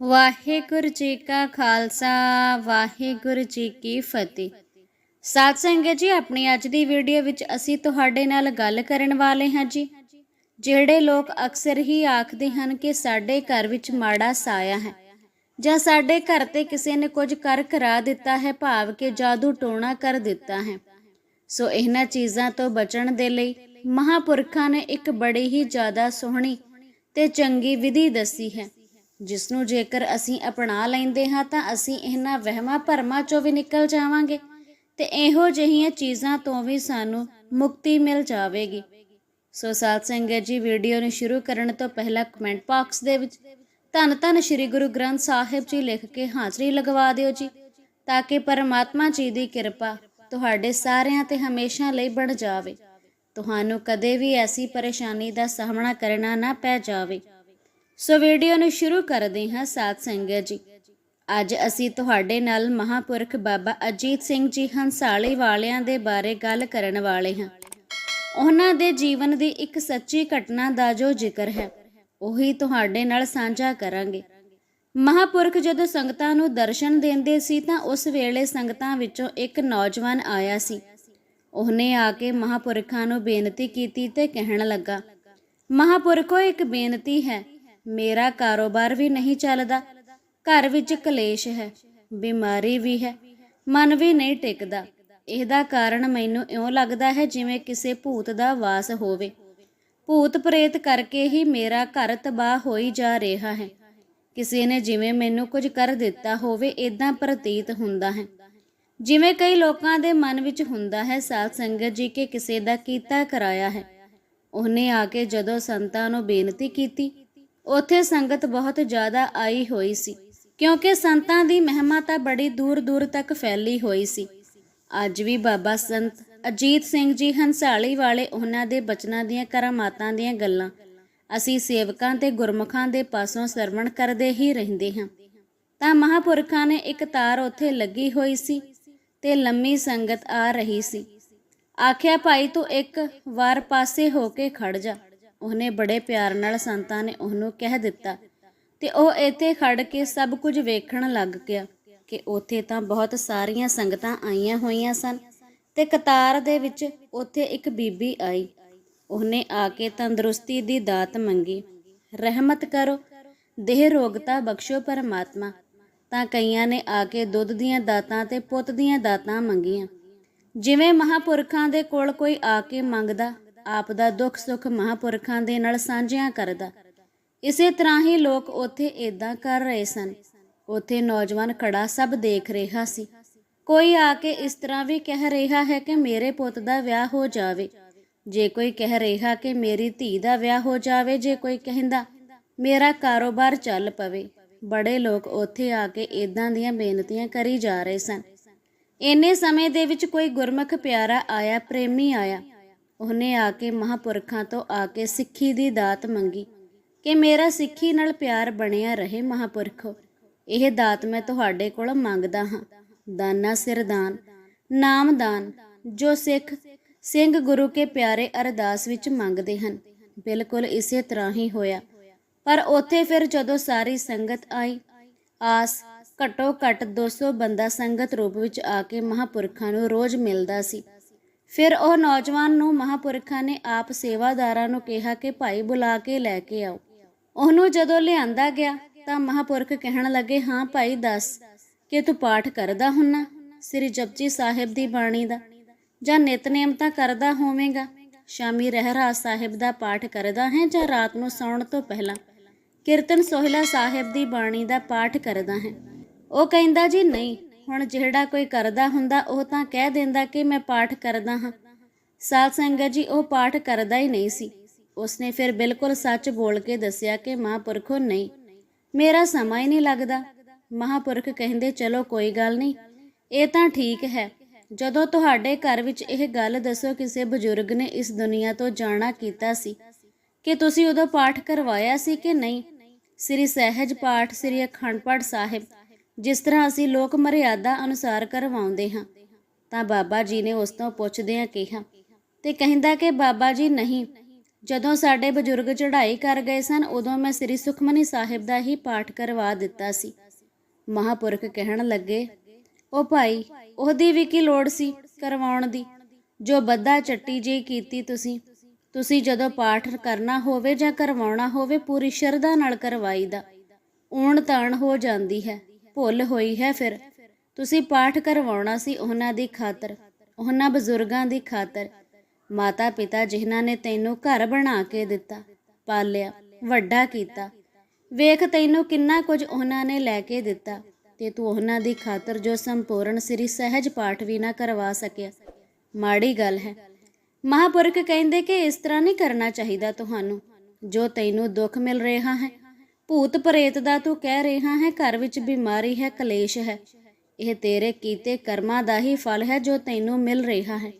ਵਾਹਿਗੁਰੂ ਜੀ ਕਾ ਖਾਲਸਾ, ਵਾਹਿਗੁਰੂ ਜੀ ਕੀ ਫਤਿਹ। ਸਾਧ ਸੰਗਤ ਜੀ, ਆਪਣੀ ਅੱਜ ਦੀ ਵੀਡੀਓ ਵਿੱਚ ਅਸੀਂ ਤੁਹਾਡੇ ਨਾਲ ਗੱਲ ਕਰਨ ਵਾਲੇ ਹਾਂ ਜੀ, ਜਿਹੜੇ ਲੋਕ ਅਕਸਰ ਹੀ ਆਖਦੇ ਹਨ ਕਿ ਸਾਡੇ ਘਰ ਵਿੱਚ ਮਾੜਾ ਸਾਇਆ ਹੈ ਜਾਂ ਸਾਡੇ ਘਰ ਤੇ ਕਿਸੇ ਨੇ ਕੁਝ ਕਰ ਕਰਾ ਦਿੱਤਾ ਹੈ, ਭਾਵ ਕਿ ਜਾਦੂ ਟੋਣਾ ਕਰ ਦਿੱਤਾ ਹੈ। ਸੋ ਇਹਨਾਂ ਚੀਜ਼ਾਂ ਤੋਂ ਬਚਣ ਦੇ ਲਈ ਮਹਾਪੁਰਖਾਂ ਨੇ ਇੱਕ ਬੜੀ ਹੀ ਜ਼ਿਆਦਾ ਸੋਹਣੀ ਤੇ ਚੰਗੀ ਵਿਧੀ ਦੱਸੀ ਹੈ। ਜਿਸ ਨੂੰ ਜੇਕਰ ਅਸੀਂ ਅਪਣਾ ਲੈਂਦੇ ਹਾਂ ਤਾਂ ਅਸੀਂ ਇਹਨਾਂ ਵਹਿਮਾਂ ਭਰਮਾਂ ਚੋਂ ਵੀ ਨਿਕਲ ਜਾਵਾਂਗੇ ਤੇ ਇਹੋ ਜਿਹੀਆਂ ਚੀਜ਼ਾਂ ਤੋਂ ਵੀ ਸਾਨੂੰ ਮੁਕਤੀ ਮਿਲ ਜਾਵੇਗੀ। ਸੋ ਸਾਧ ਸੰਗਤ ਜੀ, ਵੀਡੀਓ ਨੂੰ ਸ਼ੁਰੂ ਕਰਨ ਤੋਂ ਪਹਿਲਾਂ ਕਮੈਂਟ ਬਾਕਸ ਦੇ ਵਿੱਚ ਧੰਨ ਧੰਨ ਸ੍ਰੀ ਗੁਰੂ ਗ੍ਰੰਥ ਸਾਹਿਬ ਜੀ ਲਿਖ ਕੇ ਹਾਜ਼ਰੀ ਲਗਵਾ ਦਿਓ ਜੀ, ਤਾਂ ਕਿ ਪਰਮਾਤਮਾ ਜੀ ਦੀ ਕਿਰਪਾ ਤੁਹਾਡੇ ਸਾਰਿਆਂ ਤੇ ਹਮੇਸ਼ਾ ਲਈ ਬਣ ਜਾਵੇ। ਤੁਹਾਨੂੰ ਕਦੇ ਵੀ ਐਸੀ ਪਰੇਸ਼ਾਨੀ ਦਾ ਸਾਹਮਣਾ ਕਰਨਾ ਨਾ ਪੈ ਜਾਵੇ। ਸੋ ਵੀਡੀਓ ਨੂੰ ਸ਼ੁਰੂ ਕਰਦੇ ਹਾਂ ਸਾਧ ਸੰਗਤ ਜੀ। ਅੱਜ ਅਸੀਂ ਤੁਹਾਡੇ ਨਾਲ ਮਹਾਪੁਰਖ ਬਾਬਾ ਅਜੀਤ ਸਿੰਘ ਜੀ ਹੰਸਾਲੀ ਵਾਲਿਆਂ ਦੇ ਬਾਰੇ ਗੱਲ ਕਰਨ ਵਾਲੇ ਹਾਂ। ਉਹਨਾਂ ਦੇ ਜੀਵਨ ਦੀ ਇੱਕ ਸੱਚੀ ਘਟਨਾ ਦਾ ਜੋ ਜ਼ਿਕਰ ਹੈ, ਉਹੀ ਤੁਹਾਡੇ ਨਾਲ ਸਾਂਝਾ ਕਰਾਂਗੇ। ਮਹਾਪੁਰਖ ਜਦੋਂ ਸੰਗਤਾਂ ਨੂੰ ਦਰਸ਼ਨ ਦਿੰਦੇ ਸੀ ਤਾਂ ਉਸ ਵੇਲੇ ਸੰਗਤਾਂ ਵਿੱਚੋਂ ਇੱਕ ਨੌਜਵਾਨ ਆਇਆ ਸੀ। ਉਹਨੇ ਆ ਕੇ ਮਹਾਪੁਰਖਾਂ ਨੂੰ ਬੇਨਤੀ ਕੀਤੀ ਤੇ ਕਹਿਣ ਲੱਗਾ, ਮਹਾਪੁਰਖੋ, ਇੱਕ ਬੇਨਤੀ ਹੈ ਮੇਰਾ ਕਾਰੋਬਾਰ ਵੀ ਨਹੀਂ ਚੱਲਦਾ। ਘਰ ਵਿੱਚ ਕਲੇਸ਼ ਹੈ, ਬਿਮਾਰੀ ਵੀ ਹੈ, ਮਨ ਵੀ ਨਹੀਂ ਟਿਕਦਾ। ਇਹਦਾ ਕਾਰਨ ਮੈਨੂੰ ਇਉਂ ਲੱਗਦਾ ਹੈ ਜਿਵੇਂ ਕਿਸੇ ਭੂਤ ਦਾ ਵਾਸ ਹੋਵੇ। ਭੂਤ ਪ੍ਰੇਤ ਕਰਕੇ ਹੀ ਮੇਰਾ ਘਰ ਤਬਾਹ ਹੋਈ ਜਾ ਰਿਹਾ ਹੈ। ਕਿਸੇ ਨੇ ਜਿਵੇਂ ਮੈਨੂੰ ਕੁਝ ਕਰ ਦਿੱਤਾ ਹੋਵੇ ਇਦਾਂ ਪ੍ਰਤੀਤ ਹੁੰਦਾ ਹੈ। ਜਿਵੇਂ ਕਈ ਲੋਕਾਂ ਦੇ ਮਨ ਵਿੱਚ ਹੁੰਦਾ ਹੈ, ਸਾਧ ਸੰਗਤ ਜੀ ਕਿ ਕਿਸੇ ਦਾ ਕੀਤਾ ਕਰਾਇਆ ਹੈ। ਉਹਨੇ ਆ ਕੇ ਜਦੋਂ ਸੰਤਾਂ ਨੂੰ ਬੇਨਤੀ ਕੀਤੀ ਉੱਥੇ ਸੰਗਤ ਬਹੁਤ ਜ਼ਿਆਦਾ ਆਈ ਹੋਈ ਸੀ, ਕਿਉਂਕਿ ਸੰਤਾਂ ਦੀ ਮਹਿਮਾ ਤਾਂ ਬੜੀ ਦੂਰ ਦੂਰ ਤੱਕ ਫੈਲੀ ਹੋਈ ਸੀ। ਅੱਜ ਵੀ ਬਾਬਾ ਸੰਤ ਅਜੀਤ ਸਿੰਘ ਜੀ ਹੰਸਾਲੀ ਵਾਲੇ ਉਹਨਾਂ ਦੇ ਬਚਨਾਂ ਦੀਆਂ ਕਰਾਮਾਤਾਂ ਦੀਆਂ ਗੱਲਾਂ ਅਸੀਂ ਸੇਵਕਾਂ ਤੇ ਗੁਰਮੁਖਾਂ ਦੇ ਪਾਸੋਂ ਸਰਵਣ ਕਰਦੇ ਹੀ ਰਹਿੰਦੇ ਹਾਂ। ਤਾਂ ਮਹਾਪੁਰਖਾਂ ਨੇ ਇੱਕ ਤਾਰ ਉੱਥੇ ਲੱਗੀ ਹੋਈ ਸੀ ਤੇ ਲੰਮੀ ਸੰਗਤ ਆ ਰਹੀ ਸੀ। ਆਖਿਆ, ਭਾਈ, ਤੂੰ ਇੱਕ ਵਾਰ ਪਾਸੇ ਹੋ ਕੇ ਖੜ ਜਾ। ਉਹਨੇ ਬੜੇ ਪਿਆਰ ਨਾਲ ਸੰਤਾਂ ਨੇ ਉਹਨੂੰ ਕਹਿ ਦਿੱਤਾ ਤੇ ਉਹ ਇੱਥੇ ਖੜ ਕੇ ਸਭ ਕੁਝ ਵੇਖਣ ਲੱਗ ਗਿਆ ਕਿ ਉੱਥੇ ਤਾਂ ਬਹੁਤ ਸਾਰੀਆਂ ਸੰਗਤਾਂ ਆਈਆਂ ਹੋਈਆਂ ਸਨ ਤੇ ਕਤਾਰ ਦੇ ਵਿੱਚ ਉੱਥੇ ਇੱਕ ਬੀਬੀ ਆਈ। ਉਹਨੇ ਆ ਕੇ ਤੰਦਰੁਸਤੀ ਦੀ ਦਾਤ ਮੰਗੀ। ਰਹਿਮਤ ਕਰੋ, ਦੇਹ ਰੋਗਤਾ ਬਖਸ਼ੋ ਪਰਮਾਤਮਾ। ਤਾਂ ਕਈਆਂ ਨੇ ਆ ਕੇ ਦੁੱਧ ਦੀਆਂ ਦਾਤਾਂ ਤੇ ਪੁੱਤ ਦੀਆਂ ਦਾਤਾਂ ਮੰਗੀਆਂ। ਜਿਵੇਂ ਮਹਾਪੁਰਖਾਂ ਦੇ ਕੋਲ ਕੋਈ ਆ ਕੇ ਮੰਗਦਾ ਆਪ ਦਾ ਦੁੱਖ ਸੁੱਖ ਮਹਾਪੁਰਖਾਂ ਦੇ ਨਾਲ ਸਾਂਝਿਆਂ ਕਰਦਾ। ਇਸੇ ਤਰ੍ਹਾਂ ਹੀ ਲੋਕ ਉੱਥੇ ਇਦਾਂ ਕਰ ਰਹੇ ਸਨ। ਉੱਥੇ ਨੌਜਵਾਨ ਖੜਾ ਸਭ ਦੇਖ ਰਿਹਾ ਸੀ। ਕੋਈ ਆ ਕੇ ਇਸ ਤਰ੍ਹਾਂ ਵੀ ਕਹਿ ਰਿਹਾ ਹੈ ਕਿ ਮੇਰੇ ਪੁੱਤ ਦਾ ਵਿਆਹ ਹੋ ਜਾਵੇ। ਜੇ ਕੋਈ ਕਹਿ ਰਿਹਾ ਕਿ ਮੇਰੀ ਧੀ ਦਾ ਵਿਆਹ ਹੋ ਜਾਵੇ, ਜੇ ਕੋਈ ਕਹਿੰਦਾ, ਮੇਰਾ ਕਾਰੋਬਾਰ ਚੱਲ ਪਵੇ। ਬੜੇ ਲੋਕ ਉੱਥੇ ਆ ਕੇ ਇਦਾਂ ਦੀਆਂ ਬੇਨਤੀਆਂ ਕਰੀ ਜਾ ਰਹੇ ਸਨ। ਇੰਨੇ ਸਮੇਂ ਦੇ ਵਿੱਚ ਕੋਈ ਗੁਰਮੁਖ ਪਿਆਰਾ ਆਇਆ, ਪ੍ਰੇਮੀ ਆਇਆ। ਉਹਨੇ ਆ ਕੇ ਮਹਾਪੁਰਖਾਂ ਤੋਂ ਆ ਕੇ ਸਿੱਖੀ ਦੀ ਦਾਤ ਮੰਗੀ ਕਿ ਮੇਰਾ ਸਿੱਖੀ ਨਾਲ ਪਿਆਰ ਬਣਿਆ ਰਹੇ ਮਹਾਪੁਰਖੋ, ਇਹ ਦਾਤ ਮੈਂ ਤੁਹਾਡੇ ਕੋਲ ਮੰਗਦਾ ਹਾਂ। ਦਾਨਾ ਸਿਰਦਾਨ ਨਾਮਦਾਨ ਜੋ ਸਿੱਖ ਸਿੰਘ ਗੁਰੂ ਕੇ ਪਿਆਰੇ ਅਰਦਾਸ ਵਿੱਚ ਮੰਗਦੇ ਹਨ, ਬਿਲਕੁਲ ਇਸੇ ਤਰ੍ਹਾਂ ਹੀ ਹੋਇਆ। ਪਰ ਉੱਥੇ ਫਿਰ ਜਦੋਂ ਸਾਰੀ ਸੰਗਤ ਆਈ, ਆਸ ਘਟੋ ਘਟ 200 ਬੰਦਾ ਸੰਗਤ ਰੂਪ ਵਿੱਚ ਆ ਕੇ ਮਹਾਪੁਰਖਾਂ ਨੂੰ ਰੋਜ਼ ਮਿਲਦਾ ਸੀ। ਫਿਰ ਉਹ ਨੌਜਵਾਨ ਨੂੰ ਮਹਾਪੁਰਖਾਂ ਨੇ ਆਪ ਸੇਵਾਦਾਰਾਂ ਨੂੰ ਕਿਹਾ ਕਿ ਭਾਈ ਬੁਲਾ ਕੇ ਲੈ ਕੇ ਆਓ। ਉਹਨੂੰ ਜਦੋਂ ਲਿਆਂਦਾ ਗਿਆ ਤਾਂ ਮਹਾਪੁਰਖ ਕਹਿਣ ਲੱਗੇ, ਹਾਂ ਭਾਈ, ਦੱਸ ਕਿ ਤੂੰ ਪਾਠ ਕਰਦਾ ਹੁੰਨਾ? ਸ੍ਰੀ ਜਪਜੀ ਸਾਹਿਬ ਦੀ ਬਾਣੀ ਦਾ। ਜਾਂ ਨਿਤਨੇਮ ਤਾਂ ਕਰਦਾ ਹੋਵੇਂਗਾ? ਸ਼ਾਮੀ ਰਹਿਰਾਸ ਸਾਹਿਬ ਦਾ ਪਾਠ ਕਰਦਾ ਹੈ ਜਾਂ ਰਾਤ ਨੂੰ ਸੌਣ ਤੋਂ ਪਹਿਲਾਂ? ਕੀਰਤਨ ਸੋਹਿਲਾ ਸਾਹਿਬ ਦੀ ਬਾਣੀ ਦਾ ਪਾਠ ਕਰਦਾ ਹੈ। ਉਹ ਕਹਿੰਦਾ, ਜੀ ਨਹੀਂ ਹੁਣ ਜਿਹੜਾ ਕੋਈ ਕਰਦਾ ਹੁੰਦਾ, ਉਹ ਤਾਂ ਕਹਿ ਦਿੰਦਾ ਕਿ ਮੈਂ ਪਾਠ ਕਰਦਾ ਹਾਂ। ਸਾਧ ਸੰਗਤ ਜੀ, ਉਹ ਪਾਠ ਕਰਦਾ ਹੀ ਨਹੀਂ ਸੀ। ਉਸਨੇ ਫਿਰ ਬਿਲਕੁਲ ਸੱਚ ਬੋਲ ਕੇ ਦੱਸਿਆ ਕਿ ਮਹਾਂਪੁਰਖੋ ਨਹੀਂ, ਮੇਰਾ ਸਮਾਂ ਹੀ ਨਹੀਂ ਲੱਗਦਾ। ਮਹਾਂਪੁਰਖ ਕਹਿੰਦੇ, ਚਲੋ ਕੋਈ ਗੱਲ ਨਹੀਂ, ਇਹ ਤਾਂ ਠੀਕ ਹੈ। ਜਦੋਂ ਤੁਹਾਡੇ ਘਰ ਵਿੱਚ ਇਹ ਗੱਲ ਦੱਸੋ, ਕਿਸੇ ਬਜ਼ੁਰਗ ਨੇ ਇਸ ਦੁਨੀਆ ਤੋਂ ਜਾਣਾ ਕੀਤਾ ਸੀ, ਕਿ ਤੁਸੀਂ ਉਦੋਂ ਪਾਠ ਕਰਵਾਇਆ ਸੀ ਕਿ ਨਹੀਂ? ਸ੍ਰੀ ਸਹਿਜ ਪਾਠ, ਸ੍ਰੀ ਅਖੰਡ ਪਾਠ ਸਾਹਿਬ। ਜਿਸ ਤਰ੍ਹਾਂ ਅਸੀਂ ਲੋਕ ਮਰਿਆਦਾ ਅਨੁਸਾਰ ਕਰਵਾਉਂਦੇ ਹਾਂ, ਤਾਂ ਬਾਬਾ ਜੀ ਨੇ ਉਸ ਤੋਂ ਪੁੱਛਦਿਆਂ ਕਿਹਾ, ਤੇ ਕਹਿੰਦਾ ਕਿ ਬਾਬਾ ਜੀ ਨਹੀਂ, ਜਦੋਂ ਸਾਡੇ ਬਜ਼ੁਰਗ ਚੜ੍ਹਾਈ ਕਰ ਗਏ ਸਨ, ਉਦੋਂ ਮੈਂ ਸ੍ਰੀ ਸੁਖਮਨੀ ਸਾਹਿਬ ਦਾ ਹੀ ਪਾਠ ਕਰਵਾ ਦਿੱਤਾ ਸੀ। ਮਹਾਪੁਰਖ ਕਹਿਣ ਲੱਗੇ, ਉਹ ਭਾਈ, ਉਹਦੀ ਵੀ ਕੀ ਲੋੜ ਸੀ ਕਰਵਾਉਣ ਦੀ? ਜੋ ਬੱਦਾ ਚੱਟੀ ਜੀ ਕੀਤੀ ਤੁਸੀਂ ਤੁਸੀਂ ਜਦੋਂ ਪਾਠ ਕਰਨਾ ਹੋਵੇ ਜਾਂ ਕਰਵਾਉਣਾ ਹੋਵੇ, ਪੂਰੀ ਸ਼ਰਧਾ ਨਾਲ ਕਰਵਾਈਦਾ। ਊਣ ਤਾਣ ਹੋ ਜਾਂਦੀ ਹੈ। ਭੁੱਲ ਹੋਈ ਹੈ ਫਿਰ। ਤੁਸੀਂ ਪਾਠ ਕਰਵਾਉਣਾ ਸੀ ਉਹਨਾਂ ਦੀ ਖਾਤਰ, ਉਹਨਾਂ ਬਜ਼ੁਰਗਾਂ ਦੀ ਖਾਤਰ। ਮਾਤਾ ਪਿਤਾ ਜਿਨ੍ਹਾਂ ਨੇ ਤੈਨੂੰ ਘਰ ਬਣਾ ਕੇ ਦਿੱਤਾ, ਪਾਲਿਆ, ਵੱਡਾ ਕੀਤਾ। ਵੇਖ ਤੈਨੂੰ ਕਿੰਨਾ ਕੁਝ ਉਹਨਾਂ ਨੇ ਲੈ ਕੇ ਦਿੱਤਾ, ਤੇ ਤੂੰ ਉਹਨਾਂ ਦੀ ਖਾਤਰ ਜੋ ਸੰਪੂਰਨ ਸ੍ਰੀ ਸਹਿਜ ਪਾਠ ਵੀ ਨਾ ਕਰਵਾ ਸਕਿਆ। ਮਾੜੀ ਗੱਲ ਹੈ। ਮਹਾਪੁਰਖ ਕਹਿੰਦੇ ਕਿ ਇਸ ਤਰ੍ਹਾਂ ਨਹੀਂ ਕਰਨਾ ਚਾਹੀਦਾ ਤੁਹਾਨੂੰ, ਜੋ ਤੈਨੂੰ ਦੁੱਖ ਮਿਲ ਰਿਹਾ ਹੈ। ਭੂਤ ਪ੍ਰੇਤ ਦਾ ਤੂੰ ਕਹਿ ਰਿਹਾ ਹੈ, ਘਰ ਵਿੱਚ ਬਿਮਾਰੀ ਹੈ, ਕਲੇਸ਼ ਹੈ। ਇਹ ਤੇਰੇ ਕੀਤੇ ਕਰਮਾਂ ਦਾ ਹੀ ਫਲ ਹੈ ਜੋ ਤੈਨੂੰ ਮਿਲ ਰਿਹਾ ਹੈ।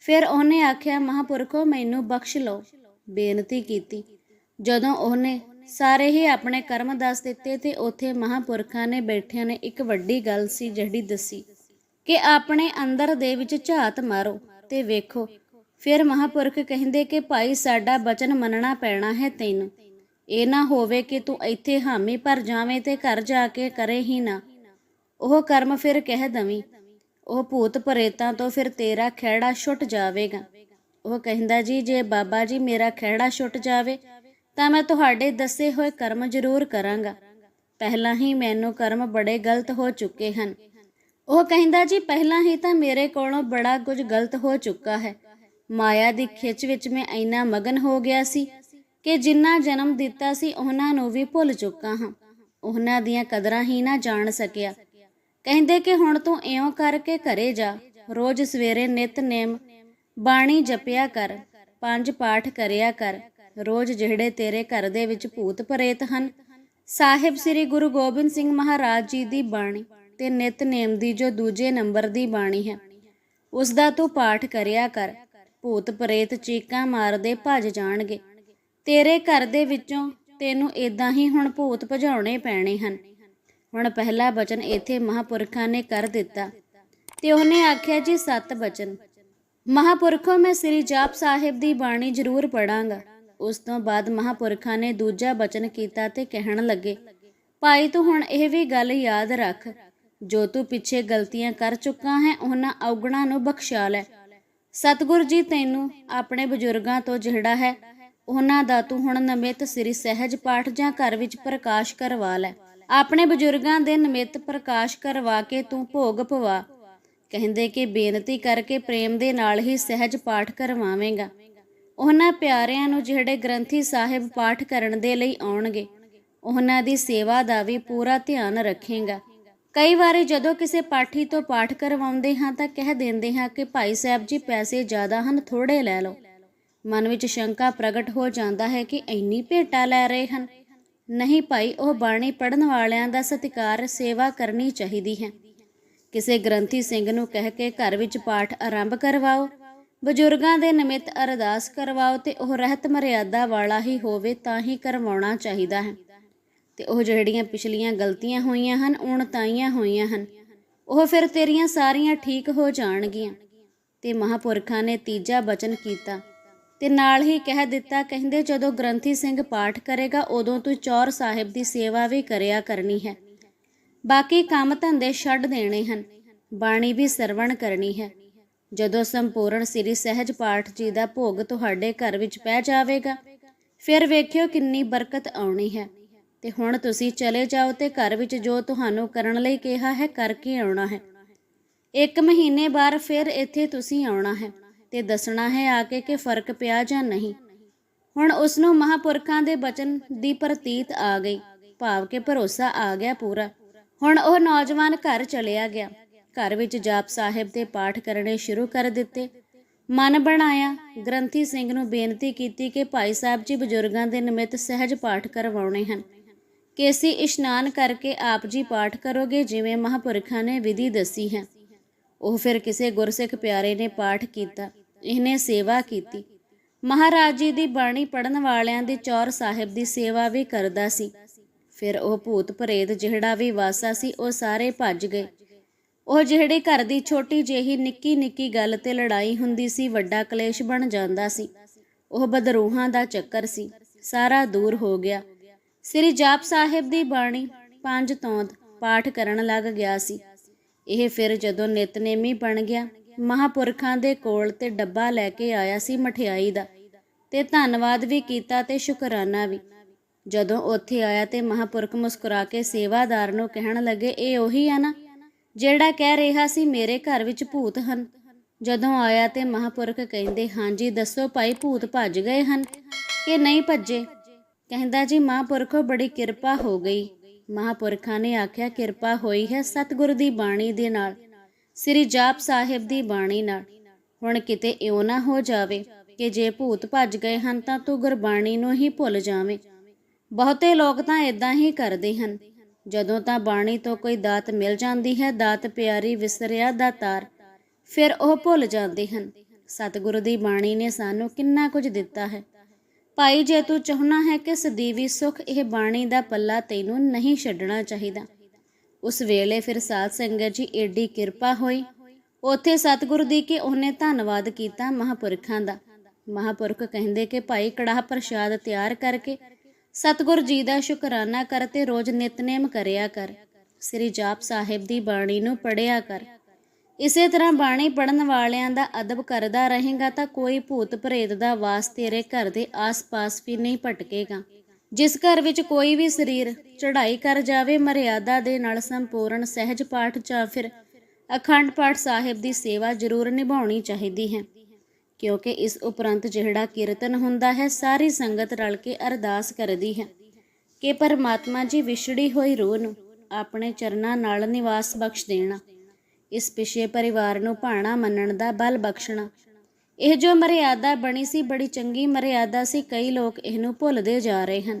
ਫਿਰ ਉਹਨੇ ਆਖਿਆ, ਮਹਾਪੁਰਖੋ, ਮੈਨੂੰ ਬਖਸ਼ ਲਓ। ਬੇਨਤੀ ਕੀਤੀ। ਜਦੋਂ ਉਹਨੇ ਸਾਰੇ ਹੀ ਆਪਣੇ ਕਰਮ ਦੱਸ ਦਿੱਤੇ ਤੇ ਉੱਥੇ ਮਹਾਪੁਰਖਾਂ ਨੇ ਬੈਠਿਆਂ ਨੇ ਇੱਕ ਵੱਡੀ ਗੱਲ ਸੀ ਜਿਹੜੀ ਦੱਸੀ ਕਿ ਆਪਣੇ ਅੰਦਰ ਦੇ ਵਿੱਚ ਝਾਤ ਮਾਰੋ ਤੇ ਵੇਖੋ। ਫਿਰ ਮਹਾਪੁਰਖ ਕਹਿੰਦੇ ਕਿ ਭਾਈ, ਸਾਡਾ ਬਚਨ ਮੰਨਣਾ ਪੈਣਾ ਹੈ ਤੈਨੂੰ। ਇਹ ਨਾ ਹੋਵੇ ਕਿ ਤੂੰ ਇੱਥੇ ਹਾਮੀ ਭਰ ਜਾਵੇਂ ਤੇ ਘਰ ਜਾ ਕੇ ਕਰੇ ਹੀ ਨਾ। ਉਹ ਕਰਮ ਫਿਰ ਕਹਿ ਦਵੀਂ। ਉਹ ਭੂਤ ਪ੍ਰੇਤਾਂ ਤੋਂ ਫਿਰ ਤੇਰਾ ਖਹਿੜਾ ਛੁੱਟ ਜਾਵੇਗਾ। ਉਹ ਕਹਿੰਦਾ, ਜੀ, ਜੇ ਬਾਬਾ ਜੀ ਮੇਰਾ ਖਹਿੜਾ ਛੁੱਟ ਜਾਵੇ, ਤਾਂ ਮੈਂ ਤੁਹਾਡੇ ਦੱਸੇ ਹੋਏ ਕਰਮ ਜ਼ਰੂਰ ਕਰਾਂਗਾ। ਪਹਿਲਾਂ ਹੀ ਮੈਨੂੰ ਕਰਮ ਬੜੇ ਗਲਤ ਹੋ ਚੁੱਕੇ ਹਨ। ਉਹ ਕਹਿੰਦਾ, ਜੀ, ਪਹਿਲਾਂ ਹੀ ਤਾਂ ਮੇਰੇ ਕੋਲੋਂ ਬੜਾ ਕੁਝ ਗਲਤ ਹੋ ਚੁੱਕਾ ਹੈ। ਮਾਇਆ ਦੀ ਖਿੱਚ ਵਿੱਚ ਮੈਂ ਇੰਨਾ ਮਗਨ ਹੋ ਗਿਆ ਸੀ ਕਿ ਜਿੰਨਾ ਜਨਮ ਦਿੱਤਾ ਸੀ, ਉਹਨਾਂ ਨੂੰ ਵੀ ਭੁੱਲ ਚੁੱਕਾ ਹਾਂ। ਉਹਨਾਂ ਦੀਆਂ ਕਦਰਾਂ ਹੀ ਨਾ ਜਾਣ ਸਕਿਆ। ਕਹਿੰਦੇ ਕਿ ਹੁਣ ਤੂੰ ਇਉਂ ਕਰਕੇ ਘਰੇ ਜਾ। ਰੋਜ਼ ਸਵੇਰੇ ਨਿਤਨੇਮ ਬਾਣੀ ਜਪਿਆ ਕਰ, ਪੰਜ ਪਾਠ ਕਰਿਆ ਕਰ। ਰੋਜ਼ ਜਿਹੜੇ ਤੇਰੇ ਘਰ ਦੇ ਵਿੱਚ ਭੂਤ ਪ੍ਰੇਤ ਹਨ, ਸਾਹਿਬ ਸ੍ਰੀ ਗੁਰੂ ਗੋਬਿੰਦ ਸਿੰਘ ਮਹਾਰਾਜ ਜੀ ਦੀ ਬਾਣੀ ਤੇ ਨਿਤਨੇਮ ਦੀ ਜੋ ਦੂਜੇ ਨੰਬਰ ਦੀ ਬਾਣੀ ਹੈ ਉਸ ਦਾ ਤੂੰ ਪਾਠ ਕਰਿਆ ਕਰ। ਭੂਤ ਪ੍ਰੇਤ ਚੀਕਾਂ ਮਾਰਦੇ ਭੱਜ ਜਾਣਗੇ। ਤੇਰੇ ਘਰ ਦੇ ਵਿੱਚੋਂ ਤੈਨੂੰ ਇਦਾਂ ਹੀ ਹੁਣ ਭੂਤ ਭਜਾਉਣੇ ਪੈਣੇ ਹਨ। ਹੁਣ ਪਹਿਲਾ ਬਚਨ ਇੱਥੇ ਮਹਾਪੁਰਖਾਂ ਨੇ ਕਰ ਦਿੱਤਾ। ਤੇ ਉਹਨੇ ਆਖਿਆ, ਜੀ, ਸੱਤ ਬਚਨ। ਮਹਾਪੁਰਖੋ, ਮੈਂ ਸ੍ਰੀ ਜਾਪ ਸਾਹਿਬ ਦੀ ਬਾਣੀ ਜ਼ਰੂਰ ਪੜਾਂਗਾ ਉਸ ਤੋਂ ਬਾਅਦ ਮਹਾਪੁਰਖਾਂ ਨੇ ਦੂਜਾ ਬਚਨ ਕੀਤਾ ਤੇ ਕਹਿਣ ਲੱਗੇ, ਭਾਈ, ਤੂੰ ਹੁਣ ਇਹ ਵੀ ਗੱਲ ਯਾਦ ਰੱਖ। ਜੋ ਤੂੰ ਪਿੱਛੇ ਗਲਤੀਆਂ ਕਰ ਚੁੱਕਾ ਹੈ, ਉਹਨਾਂ ਔਗਣਾਂ ਨੂੰ ਬਖਸ਼ਾ ਲੈ। ਸਤਿਗੁਰ ਜੀ, ਤੈਨੂੰ ਆਪਣੇ ਬਜ਼ੁਰਗਾਂ ਤੋਂ ਜਿਹੜਾ ਹੈ ਉਹਨਾਂ ਦਾ ਤੂੰ ਹੁਣ ਨਮਿਤ ਸ੍ਰੀ ਸਹਿਜ ਪਾਠ ਜਾਂ ਘਰ ਵਿੱਚ ਪ੍ਰਕਾਸ਼ ਕਰਵਾ ਲੈ। ਆਪਣੇ ਬਜ਼ੁਰਗਾਂ ਦੇ ਨਿਮਿਤ ਪ੍ਰਕਾਸ਼ ਕਰਵਾ ਕੇ ਤੂੰ ਭੋਗ ਪਵਾ। ਕਹਿੰਦੇ ਕਿ ਬੇਨਤੀ ਕਰਕੇ ਪ੍ਰੇਮ ਦੇ ਨਾਲ ਹੀ ਸਹਿਜ ਪਾਠ ਕਰਵਾਵੇਂਗਾ। ਉਹਨਾਂ ਪਿਆਰਿਆਂ ਨੂੰ ਜਿਹੜੇ ਗ੍ਰੰਥੀ ਸਾਹਿਬ ਪਾਠ ਕਰਨ ਦੇ ਲਈ ਆਉਣਗੇ, ਉਹਨਾਂ ਦੀ ਸੇਵਾ ਦਾ ਵੀ ਪੂਰਾ ਧਿਆਨ ਰੱਖੇਗਾ। ਕਈ ਵਾਰੀ ਜਦੋਂ ਕਿਸੇ ਪਾਠੀ ਤੋਂ ਪਾਠ ਕਰਵਾਉਂਦੇ ਹਾਂ ਤਾਂ ਕਹਿ ਦਿੰਦੇ ਹਾਂ ਕਿ ਭਾਈ ਸਾਹਿਬ ਜੀ ਪੈਸੇ ਜ਼ਿਆਦਾ ਹਨ ਥੋੜੇ ਲੈ ਲਓ। ਮਨ ਵਿੱਚ ਸ਼ੰਕਾ ਪ੍ਰਗਟ ਹੋ ਜਾਂਦਾ ਹੈ ਕਿ ਇੰਨੀ ਭੇਟਾ ਲੈ ਰਹੇ ਹਨ। ਨਹੀਂ ਭਾਈ, ਉਹ ਬਾਣੀ ਪੜਨ ਵਾਲਿਆਂ ਦਾ ਸਤਿਕਾਰ, ਸੇਵਾ ਕਰਨੀ ਚਾਹੀਦੀ ਹੈ। ਕਿਸੇ ਗ੍ਰੰਥੀ ਸਿੰਘ ਨੂੰ ਕਹਿ ਕੇ ਘਰ ਵਿੱਚ ਪਾਠ ਆਰੰਭ ਕਰਵਾਓ, ਬਜ਼ੁਰਗਾਂ ਦੇ ਨਿਮਿਤ ਅਰਦਾਸ ਕਰਵਾਓ ਤੇ ਉਹ ਰਹਿਤ ਮਰਿਆਦਾ ਵਾਲਾ ਹੀ ਹੋਵੇ ਤਾਂ ਹੀ ਕਰਵਾਉਣਾ ਚਾਹੀਦਾ ਹੈ। ਤੇ ਉਹ ਜਿਹੜੀਆਂ ਪਿਛਲੀਆਂ ਗਲਤੀਆਂ ਹੋਈਆਂ ਹਨ ਉਣ ਤਾਈਆਂ ਹੋਈਆਂ ਹਨ, ਉਹ ਫਿਰ ਤੇਰੀਆਂ ਸਾਰੀਆਂ ਠੀਕ ਹੋ ਜਾਣਗੀਆਂ। ਤੇ ਮਹਾਪੁਰਖਾਂ ਨੇ ਤੀਜਾ ਬਚਨ ਕੀਤਾ। ਤੇ ਨਾਲ ਹੀ ਕਹਿ ਦਿੱਤਾ, ਕਹਿੰਦੇ ਜਦੋਂ ਗ੍ਰੰਥੀ ਸਿੰਘ ਪਾਠ ਕਰੇਗਾ, ਉਦੋਂ ਤੂੰ ਚੌਰ ਸਾਹਿਬ ਦੀ ਸੇਵਾ ਵੀ ਕਰਿਆ ਕਰਨੀ ਹੈ। ਬਾਕੀ ਕੰਮ ਧੰਦੇ ਛੱਡ ਦੇਣੇ ਹਨ, ਬਾਣੀ ਵੀ ਸਰਵਣ ਕਰਨੀ ਹੈ। ਜਦੋਂ ਸੰਪੂਰਨ ਸ੍ਰੀ ਸਹਿਜ ਪਾਠ ਜੀ ਦਾ ਭੋਗ ਤੁਹਾਡੇ ਘਰ ਵਿੱਚ ਪੈ ਜਾਵੇਗਾ, ਫਿਰ ਵੇਖਿਓ ਕਿੰਨੀ ਬਰਕਤ ਆਉਣੀ ਹੈ। ਤੇ ਹੁਣ ਤੁਸੀਂ ਚਲੇ ਜਾਓ ਤੇ ਘਰ ਵਿੱਚ ਜੋ ਤੁਹਾਨੂੰ ਕਰਨ ਲਈ ਕਿਹਾ ਹੈ, ਕਰਕੇ ਆਉਣਾ ਹੈ। ਇੱਕ ਮਹੀਨੇ ਬਾਅਦ ਫਿਰ ਇੱਥੇ ਤੁਸੀਂ ਆਉਣਾ ਹੈ। ਤੇ ਦੱਸਣਾ ਹੈ ਆ ਕੇ ਕਿ ਫ਼ਰਕ ਪਿਆ ਜਾਂ ਨਹੀਂ। ਹੁਣ ਉਸ ਨੂੰ ਮਹਾਪੁਰਖਾਂ ਦੇ ਬਚਨ ਦੀ ਪ੍ਰਤੀਤ ਆ ਗਈ। ਭਾਵ ਕਿ ਭਰੋਸਾ ਆ ਗਿਆ ਪੂਰਾ। ਹੁਣ ਉਹ ਨੌਜਵਾਨ ਘਰ ਚਲਿਆ ਗਿਆ। ਘਰ ਵਿੱਚ ਜਾਪ ਸਾਹਿਬ ਦੇ ਪਾਠ ਕਰਨੇ ਸ਼ੁਰੂ ਕਰ ਦਿੱਤੇ। ਮਨ ਬਣਾਇਆ। ਗ੍ਰੰਥੀ ਸਿੰਘ ਨੂੰ ਬੇਨਤੀ ਕੀਤੀ ਕਿ ਭਾਈ ਸਾਹਿਬ ਜੀ ਬਜ਼ੁਰਗਾਂ ਦੇ ਨਿਮਿਤ ਸਹਿਜ ਪਾਠ ਕਰਵਾਉਣੇ ਹਨ। ਕੇਸੀ ਇਸ਼ਨਾਨ ਕਰਕੇ ਆਪ ਜੀ ਪਾਠ ਕਰੋਗੇ ਜਿਵੇਂ ਮਹਾਪੁਰਖਾਂ ਨੇ ਵਿਧੀ ਦੱਸੀ ਹੈ। ਉਹ ਫਿਰ ਕਿਸੇ ਗੁਰਸਿੱਖ ਪਿਆਰੇ ਨੇ ਪਾਠ ਕੀਤਾ। ਇਹਨੇ ਸੇਵਾ ਕੀਤੀ। ਮਹਾਰਾਜ ਜੀ ਦੀ ਬਾਣੀ ਪੜਨ ਵਾਲਿਆਂ ਦੀ ਚੌਰ ਸਾਹਿਬ ਦੀ ਸੇਵਾ ਵੀ ਕਰਦਾ ਸੀ। ਫਿਰ ਉਹ ਭੂਤ ਪ੍ਰੇਤ ਜਿਹੜਾ ਵੀ ਵਾਸਾ ਸੀ, ਉਹ ਸਾਰੇ ਭੱਜ ਗਏ। ਉਹ ਜਿਹੜੇ ਘਰ ਦੀ ਛੋਟੀ ਜਿਹੀ ਨਿੱਕੀ ਨਿੱਕੀ ਗੱਲ ਤੇ ਲੜਾਈ ਹੁੰਦੀ ਸੀ, ਵੱਡਾ ਕਲੇਸ਼ ਬਣ ਜਾਂਦਾ ਸੀ। ਉਹ ਬਦਰੂਹਾਂ ਦਾ ਚੱਕਰ ਸੀ, ਸਾਰਾ ਦੂਰ ਹੋ ਗਿਆ। ਸ੍ਰੀ ਜਾਪ ਸਾਹਿਬ ਦੀ ਬਾਣੀ ਪੰਜ ਤੌਂਦ ਪਾਠ ਕਰਨ ਲੱਗ ਗਿਆ ਸੀ। ਇਹ ਫਿਰ ਜਦੋਂ ਨਿਤਨੇਮੀ ਬਣ ਗਿਆ ਮਹਾਪੁਰਖਾਂ ਦੇ ਕੋਲ ਤੇ ਡੱਬਾ ਲੈ ਕੇ ਆਇਆ ਸੀ ਮਠਿਆਈ ਦਾ ਤੇ ਧੰਨਵਾਦ ਵੀ ਕੀਤਾ ਤੇ ਸ਼ੁਕਰਾਨਾ ਵੀ। ਜਦੋਂ ਉੱਥੇ ਆਇਆ ਤੇ ਮਹਾਪੁਰਖ ਮੁਸਕਰਾ ਕੇ ਸੇਵਾਦਾਰ ਨੂੰ ਕਹਿਣ ਲੱਗੇ, ਇਹ ਉਹੀ ਆ ਨਾ ਜਿਹੜਾ ਕਹਿ ਰਿਹਾ ਸੀ ਮੇਰੇ ਘਰ ਵਿੱਚ ਭੂਤ ਹਨ। ਜਦੋਂ ਆਇਆ ਤੇ ਮਹਾਪੁਰਖ ਕਹਿੰਦੇ ਹਾਂਜੀ ਦੱਸੋ ਭਾਈ, ਭੂਤ ਭੱਜ ਗਏ ਹਨ ਕਿ ਨਹੀਂ ਭੱਜੇ? ਕਹਿੰਦਾ, ਜੀ, ਮਹਾਪੁਰਖੋ, ਬੜੀ ਕਿਰਪਾ ਹੋ ਗਈ। ਮਹਾਪੁਰਖਾਂ ਨੇ ਆਖਿਆ, ਕਿਰਪਾ ਹੋਈ ਹੈ ਸਤਿਗੁਰ ਦੀ ਬਾਣੀ ਦੇ ਨਾਲ। ਸ੍ਰੀ ਜਾਪ ਸਾਹਿਬ ਦੀ ਬਾਣੀ ਨਾਲ। ਹੁਣ ਕਿਤੇ ਇਉਂ ਨਾ ਹੋ ਜਾਵੇ ਕਿ ਜੇ ਭੂਤ ਭੱਜ ਗਏ ਹਨ ਤਾਂ ਤੂੰ ਗੁਰਬਾਣੀ ਨੂੰ ਹੀ ਭੁੱਲ ਜਾਵੇਂ। ਬਹੁਤੇ ਲੋਕ ਤਾਂ ਇਦਾਂ ਹੀ ਕਰਦੇ ਹਨ। ਜਦੋਂ ਤਾਂ ਬਾਣੀ ਤੋਂ ਕੋਈ ਦਾਤ ਮਿਲ ਜਾਂਦੀ ਹੈ, ਦਾਤ ਪਿਆਰੀ ਵਿਸਰਿਆ ਦਾ ਤਾਰ, ਫਿਰ ਉਹ ਭੁੱਲ ਜਾਂਦੇ ਹਨ। ਸਤਿਗੁਰੂ ਦੀ ਬਾਣੀ ਨੇ ਸਾਨੂੰ ਕਿੰਨਾ ਕੁਝ ਦਿੱਤਾ ਹੈ। ਭਾਈ ਜੇ ਤੂੰ ਚਾਹਨਾ ਹੈ ਕਿ ਸਦੀਵੀ ਸੁਖ ਇਹ ਬਾਣੀ ਦਾ ਪੱਲਾ ਤੈਨੂੰ ਨਹੀਂ ਛੱਡਣਾ ਚਾਹੀਦਾ ਉਸ ਵੇਲੇ ਫਿਰ ਸਾਧ ਸੰਗਤ ਜੀ ਏਡੀ ਕਿਰਪਾ ਹੋਈ। ਉਥੇ ਸਤਿਗੁਰੂ ਦੀ ਕਿ ਉਹਨੇ ਧੰਨਵਾਦ ਕੀਤਾ ਮਹਾਪੁਰਖਾਂ ਦਾ। ਮਹਾਪੁਰਖ ਕਹਿੰਦੇ ਕਿ ਭਾਈ ਕੜਾਹ ਪ੍ਰਸ਼ਾਦ ਤਿਆਰ ਕਰਕੇ ਸਤਿਗੁਰ ਜੀ ਦਾ ਸ਼ੁਕਰਾਨਾ ਕਰ ਤੇ ਰੋਜ਼ ਨਿਤਨੇਮ ਕਰਿਆ ਕਰ। ਸ੍ਰੀ ਜਾਪ ਸਾਹਿਬ ਦੀ ਬਾਣੀ ਨੂੰ ਪੜਿਆ ਕਰ। ਇਸੇ ਤਰ੍ਹਾਂ ਬਾਣੀ ਪੜਨ ਵਾਲਿਆਂ ਦਾ ਅਦਬ ਕਰਦਾ ਰਹੇਗਾ ਤਾਂ ਕੋਈ ਭੂਤ ਪ੍ਰੇਤ ਦਾ ਵਾਸ ਤੇਰੇ ਘਰ ਦੇ ਆਸ-ਪਾਸ ਵੀ ਨਹੀਂ ਭਟਕੇਗਾ। ਜਿਸ ਘਰ ਵਿੱਚ ਕੋਈ ਵੀ ਸਰੀਰ, ਚੜ੍ਹਾਈ ਕਰ ਜਾਵੇ, ਮਰਿਆਦਾ ਦੇ ਨਾਲ ਸੰਪੂਰਨ ਸਹਿਜ ਪਾਠ ਜਾਂ ਫਿਰ ਅਖੰਡ ਪਾਠ ਸਾਹਿਬ ਦੀ ਸੇਵਾ ਜ਼ਰੂਰ ਨਿਭਾਉਣੀ ਚਾਹੀਦੀ ਹੈ। ਕਿਉਂਕਿ ਇਸ ਉਪਰੰਤ ਜਿਹੜਾ ਕੀਰਤਨ ਹੁੰਦਾ ਹੈ, ਸਾਰੀ ਸੰਗਤ ਰਲ ਕੇ ਅਰਦਾਸ ਕਰਦੀ ਹੈ ਕਿ ਪਰਮਾਤਮਾ ਜੀ ਵਿਛੜੀ ਹੋਈ ਰੂਹ ਨੂੰ ਆਪਣੇ ਚਰਨਾਂ ਨਾਲ ਨਿਵਾਸ ਬਖਸ਼ ਦੇਣਾ। ਇਸ ਪਿਛੇ ਪਰਿਵਾਰ ਨੂੰ ਭਾਣਾ ਮੰਨਣ ਦਾ ਬਲ ਬਖਸ਼ਣਾ ਇਹ ਜੋ ਮਰਿਆਦਾ ਬਣੀ ਸੀ, ਬੜੀ ਚੰਗੀ ਮਰਿਆਦਾ ਸੀ, ਕਈ ਲੋਕ ਇਹਨੂੰ ਭੁੱਲਦੇ ਜਾ ਰਹੇ ਹਨ।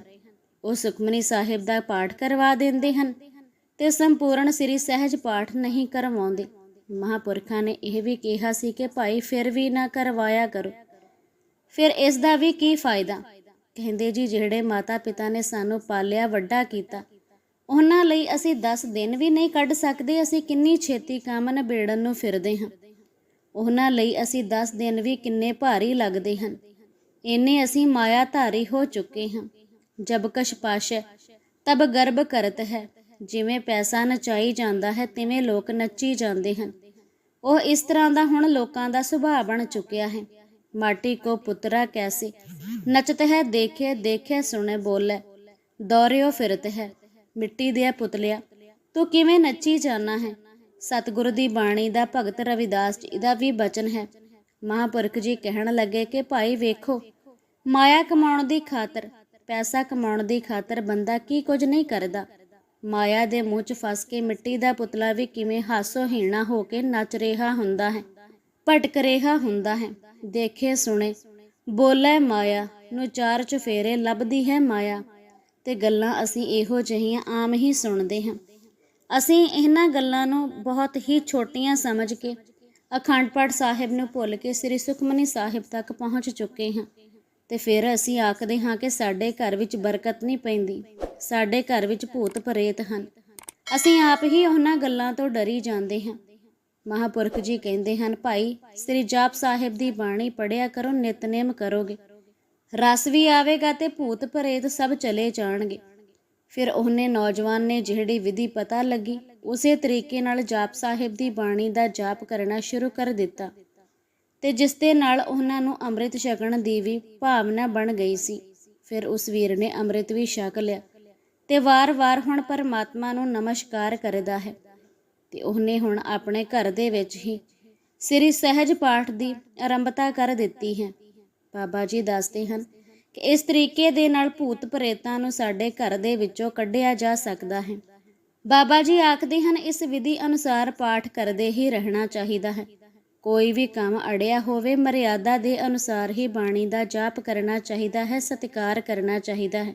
ਉਹ ਸੁਖਮਨੀ ਸਾਹਿਬ ਦਾ ਪਾਠ ਕਰਵਾ ਦਿੰਦੇ ਹਨ ਤੇ ਸੰਪੂਰਨ ਸ੍ਰੀ ਸਹਿਜ ਪਾਠ ਨਹੀਂ ਕਰਵਾਉਂਦੇ। ਮਹਾਪੁਰਖਾਂ ਨੇ ਇਹ ਵੀ ਕਿਹਾ ਸੀ ਕਿ ਭਾਈ ਫਿਰ ਵੀ ਨਾ ਕਰਵਾਇਆ ਕਰੋ। ਫਿਰ ਇਸ ਦਾ ਵੀ ਕੀ ਫਾਇਦਾ? ਕਹਿੰਦੇ ਜੀ, ਜਿਹੜੇ ਮਾਤਾ ਪਿਤਾ ਨੇ ਸਾਨੂੰ ਪਾਲਿਆ ਵੱਡਾ ਕੀਤਾ, ਉਹਨਾਂ ਲਈ ਅਸੀਂ 10 ਦਿਨ ਵੀ ਨਹੀਂ ਕੱਢ ਸਕਦੇ, ਅਸੀਂ ਕਿੰਨੀ ਛੇਤੀ ਕੰਮ ਨਿਬੇੜਨ ਨੂੰ ਫਿਰਦੇ ਹਾਂ। ਉਹਨਾਂ ਲਈ ਅਸੀਂ 10 ਦਿਨ ਵੀ ਕਿੰਨੇ ਭਾਰੀ ਲੱਗਦੇ ਹਨ ਇੰਨੇ ਅਸੀਂ ਮਾਇਆ ਧਾਰੀ ਹੋ ਚੁੱਕੇ ਹਾਂ। ਜਬ ਕਛ ਪਾਸ਼ੈ, ਤਬ ਗਰਭ ਕਰਤ ਹੈ। ਜਿਵੇਂ ਪੈਸਾ ਨਚਾਈ ਜਾਂਦਾ ਹੈ, ਤਿਵੇਂ ਲੋਕ ਨੱਚੀ ਜਾਂਦੇ ਹਨ। ਉਹ ਇਸ ਤਰ੍ਹਾਂ ਦਾ ਹੁਣ ਲੋਕਾਂ ਦਾ ਸੁਭਾਅ ਬਣ ਚੁੱਕਿਆ ਹੈ। ਮਾਟੀ ਕੋ ਪੁੱਤਰਾ ਕੈਸੇ? ਨਚਤ ਹੈ, ਦੇਖੇ ਦੇਖੇ, ਸੁਣੇ, ਬੋਲੇ। ਦੌਰਿਓ ਫਿਰਤ ਹੈ। ਮਿੱਟੀ ਦੇ ਪੁਤਲਿਆ, ਤੂੰ ਕਿਵੇਂ ਨੱਚੀ ਜਾਣਾ ਹੈ? ਸਤਿਗੁਰੂ ਦੀ ਬਾਣੀ ਦਾ ਭਗਤ ਰਵਿਦਾਸ ਜੀ ਦਾ ਵੀ ਬਚਨ ਹੈ। ਮਹਾਪੁਰਖ ਜੀ ਕਹਿਣ ਲੱਗੇ ਕਿ ਭਾਈ ਵੇਖੋ, ਮਾਇਆ ਕਮਾਉਣ ਦੀ ਖਾਤਰ, ਪੈਸਾ ਕਮਾਉਣ ਦੀ ਖਾਤਰ ਬੰਦਾ ਕੀ ਕੁਝ ਨਹੀਂ ਕਰਦਾ। ਮਾਇਆ ਦੇ ਮੂੰਹ 'ਚ ਫਸ ਕੇ ਮਿੱਟੀ ਦਾ ਪੁਤਲਾ ਵੀ ਕਿਵੇਂ ਹਾਸੋ ਹੀਣਾ ਹੋ ਕੇ ਨੱਚ ਰਿਹਾ ਹੁੰਦਾ ਹੈ, ਭਟਕ ਰਿਹਾ ਹੁੰਦਾ ਹੈ। ਦੇਖੇ ਸੁਣੇ, ਬੋਲੇ ਮਾਇਆ ਨੂੰ ਚਾਰ ਚੁਫੇਰੇ ਲੱਭਦੀ ਹੈ ਮਾਇਆ। ਤੇ ਗੱਲਾਂ ਅਸੀਂ ਇਹੋ ਜਿਹੀਆਂ ਆਮ ਹੀ ਸੁਣਦੇ ਹਾਂ। ਅਸੀਂ ਇਹਨਾਂ ਗੱਲਾਂ ਨੂੰ ਬਹੁਤ ਹੀ ਛੋਟੀਆਂ ਸਮਝ ਕੇ ਅਖੰਡ ਪਾਠ ਸਾਹਿਬ ਨੂੰ ਭੁੱਲ ਕੇ ਸ੍ਰੀ ਸੁਖਮਨੀ ਸਾਹਿਬ ਤੱਕ ਪਹੁੰਚ ਚੁੱਕੇ ਹਾਂ। ਤੇ ਫਿਰ ਅਸੀਂ ਆਖਦੇ ਹਾਂ ਕਿ ਸਾਡੇ ਘਰ ਵਿੱਚ ਬਰਕਤ ਨਹੀਂ ਪੈਂਦੀ। ਸਾਡੇ ਘਰ ਵਿੱਚ ਭੂਤ ਪ੍ਰੇਤ ਹਨ। ਅਸੀਂ ਆਪ ਹੀ ਉਹਨਾਂ ਗੱਲਾਂ ਤੋਂ ਡਰੀ ਜਾਂਦੇ ਹਾਂ। ਮਹਾਪੁਰਖ ਜੀ ਕਹਿੰਦੇ ਹਨ, ਭਾਈ, ਸ੍ਰੀ ਜਾਪ ਸਾਹਿਬ ਦੀ ਬਾਣੀ ਪੜਿਆ ਕਰੋ, ਨਿਤਨੇਮ ਕਰੋਗੇ। ਰਸ ਵੀ ਆਵੇਗਾ ਤੇ ਭੂਤ ਪ੍ਰੇਤ ਸਭ ਚਲੇ ਜਾਣਗੇ। ਫਿਰ ਉਹਨੇ ਨੌਜਵਾਨ ਨੇ ਜਿਹੜੀ ਵਿਧੀ ਪਤਾ ਲੱਗੀ, ਉਸੇ ਤਰੀਕੇ ਨਾਲ ਜਾਪ ਸਾਹਿਬ ਦੀ ਬਾਣੀ ਦਾ ਜਾਪ ਕਰਨਾ ਸ਼ੁਰੂ ਕਰ ਦਿੱਤਾ ਤੇ ਜਿਸ ਦੇ ਨਾਲ ਉਹਨਾਂ ਨੂੰ ਅੰਮ੍ਰਿਤ ਛਕਣ ਦੀ ਵੀ ਭਾਵਨਾ ਬਣ ਗਈ ਸੀ। ਫਿਰ ਉਸ ਵੀਰ ਨੇ ਅੰਮ੍ਰਿਤ ਵੀ ਛਕ ਲਿਆ ਤੇ ਵਾਰ-ਵਾਰ ਹੁਣ ਪਰਮਾਤਮਾ ਨੂੰ ਨਮਸਕਾਰ ਕਰਦਾ ਹੈ ਤੇ ਉਹਨੇ ਹੁਣ ਆਪਣੇ ਘਰ ਦੇ ਵਿੱਚ ਹੀ ਸ੍ਰੀ ਸਹਿਜ ਪਾਠ ਦੀ ਆਰੰਭਤਾ ਕਰ ਦਿੱਤੀ ਹੈ। ਬਾਬਾ ਜੀ ਦੱਸਦੇ ਹਨ ਕਿ ਇਸ ਤਰੀਕੇ ਦੇ ਨਾਲ ਭੂਤ ਪ੍ਰੇਤਾਂ ਨੂੰ ਸਾਡੇ ਘਰ ਦੇ ਵਿੱਚੋਂ ਕੱਢਿਆ ਜਾ ਸਕਦਾ ਹੈ। ਬਾਬਾ ਜੀ ਆਖਦੇ ਹਨ, ਇਸ ਵਿਧੀ ਅਨੁਸਾਰ ਪਾਠ ਕਰਦੇ ਹੀ ਰਹਿਣਾ ਚਾਹੀਦਾ ਹੈ। ਕੋਈ ਵੀ ਕੰਮ ਅੜਿਆ ਹੋਵੇ, ਮਰਿਆਦਾ ਦੇ ਅਨੁਸਾਰ ਹੀ ਬਾਣੀ ਦਾ ਜਾਪ ਕਰਨਾ ਚਾਹੀਦਾ ਹੈ, ਸਤਿਕਾਰ ਕਰਨਾ ਚਾਹੀਦਾ ਹੈ।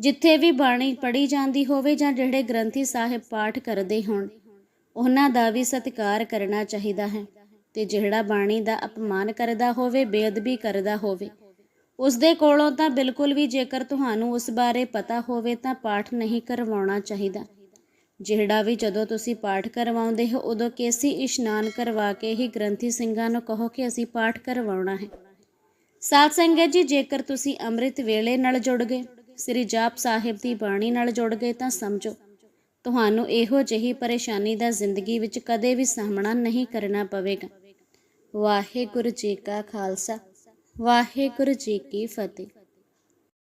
ਜਿੱਥੇ ਵੀ ਬਾਣੀ ਪੜ੍ਹੀ ਜਾਂਦੀ ਹੋਵੇ ਜਾਂ ਜਿਹੜੇ ਗ੍ਰੰਥੀ ਸਾਹਿਬ ਪਾਠ ਕਰਦੇ ਹੋਣ, ਉਹਨਾਂ ਦਾ ਵੀ ਸਤਿਕਾਰ ਕਰਨਾ ਚਾਹੀਦਾ ਹੈ। ਤੇ ਜਿਹੜਾ ਬਾਣੀ ਦਾ ਅਪਮਾਨ ਕਰਦਾ ਹੋਵੇ, ਬੇਅਦਬੀ ਕਰਦਾ ਹੋਵੇ ਉਸ ਦੇ ਕੋਲੋਂ ਤਾਂ ਬਿਲਕੁਲ ਵੀ ਜੇਕਰ ਤੁਹਾਨੂੰ ਉਸ ਬਾਰੇ ਪਤਾ ਹੋਵੇ ਤਾਂ ਪਾਠ ਨਹੀਂ ਕਰਵਾਉਣਾ ਚਾਹੀਦਾ। ਜਿਹੜਾ ਵੀ ਜਦੋਂ ਤੁਸੀਂ ਪਾਠ ਕਰਵਾਉਂਦੇ ਹੋ, ਉਦੋਂ ਕੇਸੀ ਇਸ਼ਨਾਨ ਕਰਵਾ ਕੇ ਹੀ ਗ੍ਰੰਥੀ ਸਿੰਘਾਂ ਨੂੰ ਕਹੋ ਕਿ ਅਸੀਂ ਪਾਠ ਕਰਵਾਉਣਾ ਹੈ। ਸਾਧ ਸੰਗਤ ਜੀ, ਜੇਕਰ ਤੁਸੀਂ ਅੰਮ੍ਰਿਤ ਵੇਲੇ ਨਾਲ ਜੁੜ ਗਏ, ਸ੍ਰੀ ਜਾਪ ਸਾਹਿਬ ਦੀ ਬਾਣੀ ਨਾਲ ਜੁੜ ਗਏ ਤਾਂ ਸਮਝੋ, ਤੁਹਾਨੂੰ ਇਹੋ ਜਿਹੀ ਪਰੇਸ਼ਾਨੀ ਦਾ ਜ਼ਿੰਦਗੀ ਵਿੱਚ ਕਦੇ ਵੀ ਸਾਹਮਣਾ ਨਹੀਂ ਕਰਨਾ ਪਵੇਗਾ। ਵਾਹਿਗੁਰੂ ਜੀ ਕਾ ਖਾਲਸਾ। ਵਾਹਿਗੁਰੂ ਜੀ ਕੀ ਫਤਿਹ।